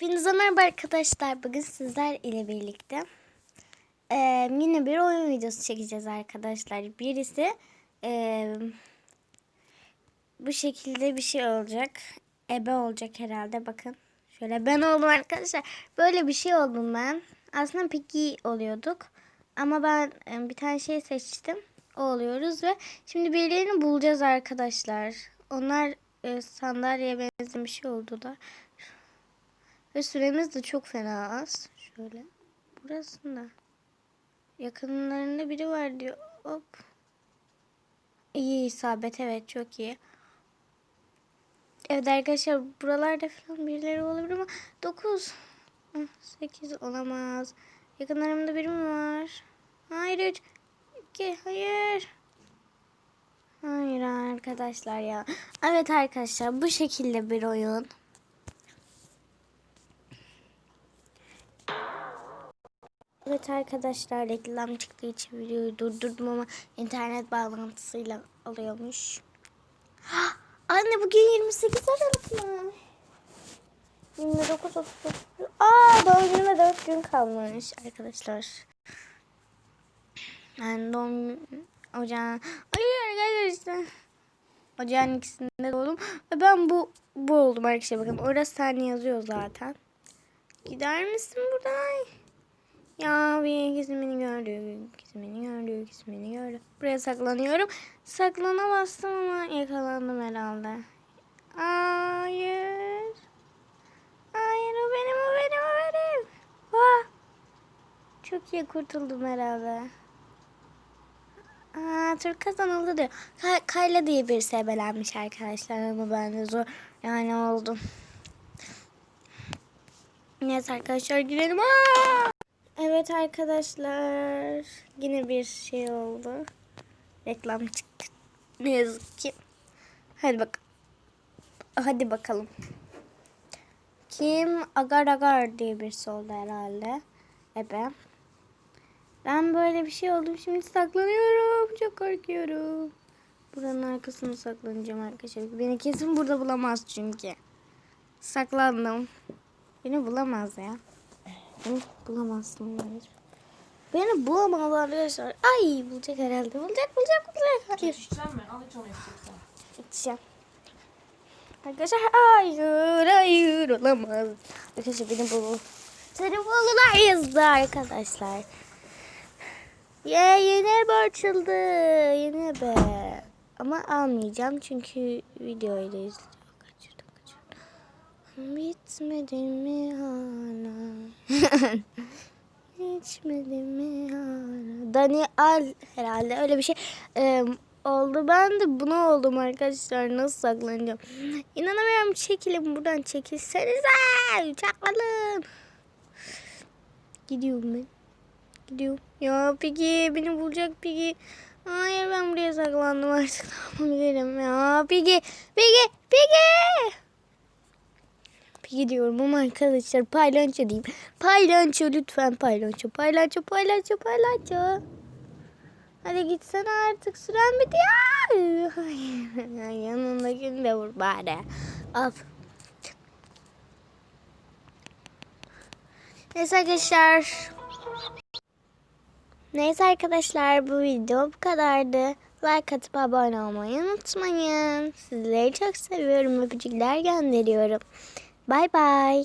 Hepinize merhaba arkadaşlar. Bugün sizler ile birlikte eee, yine bir oyun videosu çekeceğiz arkadaşlar. Birisi eee, bu şekilde bir şey olacak. Ebe olacak herhalde. Bakın. Şöyle ben oldum arkadaşlar. Böyle bir şey oldum ben. Aslında Piggy oluyorduk. Ama ben e, bir tane şey seçtim. O oluyoruz ve şimdi birilerini bulacağız arkadaşlar. Onlar e, sandalyeye şey oldular. Ve süremiz de çok fena az. Şöyle. Burasında. Yakınlarında biri var diyor. Hop. İyi isabet evet çok iyi. Evet arkadaşlar buralarda falan birileri olabilir ama 9 8 olamaz. Yakınlarımda biri mi var? Hayır 3 2 hayır. Hayır arkadaşlar ya. Evet arkadaşlar bu şekilde bir oyun. Evet arkadaşlar reklam çıktığı için videoyu durdurdum ama internet bağlantısıyla alıyormuş. Anne bugün 28 Aralık mı? 29 30 Aa doğum günüme 4 gün kalmış arkadaşlar. Ben doğum ocağın Hayır arkadaşlar. Ocağın ikisinde doğdum. Ve ben bu bu oldum arkadaşlar bakın. Orası saniye yazıyor zaten. Gider misin buradan? Ya bir gizmini gördü, gizmini gördü, gizmini gördü. Buraya saklanıyorum. Saklanamazsın ama yakalandım herhalde. Hayır. Hayır o benim, o benim, o benim. Vah. Çok iyi kurtuldum herhalde. Aa, tur kazanıldı diyor. Kay- Kayla diye bir sebelenmiş arkadaşlar ama ben de zor yani oldum. Neyse arkadaşlar girelim. Aa! Evet arkadaşlar yine bir şey oldu. Reklam çıktı. Ne yazık ki. Hadi bak. Hadi bakalım. Kim agar agar diye birisi oldu herhalde. Ebe. Ben böyle bir şey oldum. Şimdi saklanıyorum. Çok korkuyorum. Buranın arkasına saklanacağım arkadaşlar. Beni kesin burada bulamaz çünkü. Saklandım. Beni bulamaz ya. Beni bulamazsın bence. Beni bulamaz arkadaşlar. Ay bulacak herhalde. Bulacak bulacak bulacak. Gir. İçeceksin mi? Al iç onu içeceksen. İçeceğim. Arkadaşlar hayır hayır olamaz. Arkadaşlar beni bul. Seni buldular yazdı arkadaşlar. Ye yeni ebe açıldı. Yeni ebe. Ama almayacağım çünkü videoyu da izleyeceğim. Kaçırdım kaçırdım. Bitmedi mi hala? Geçmedi mi hala? Dani al herhalde öyle bir şey Ee, oldu. Ben de buna oldum arkadaşlar. Nasıl saklanacağım? İnanamıyorum. Çekilin buradan çekilsenize. Çakalın. Gidiyorum ben. Gidiyorum. Ya Piggy beni bulacak Piggy. Hayır ben buraya saklandım artık. Ne yapabilirim ya Piggy. Piggy. Piggy. Piggy diyorum ama arkadaşlar paylanço diyeyim. Paylanço lütfen paylanço. Paylanço paylanço paylanço. Hadi gitsene artık süren bitiyor. Hayır. Yanındakini de vur bari. Al. Neyse arkadaşlar. Neyse arkadaşlar bu video bu kadardı. Like atıp abone olmayı unutmayın. Sizleri çok seviyorum. Öpücükler gönderiyorum. Bay bay.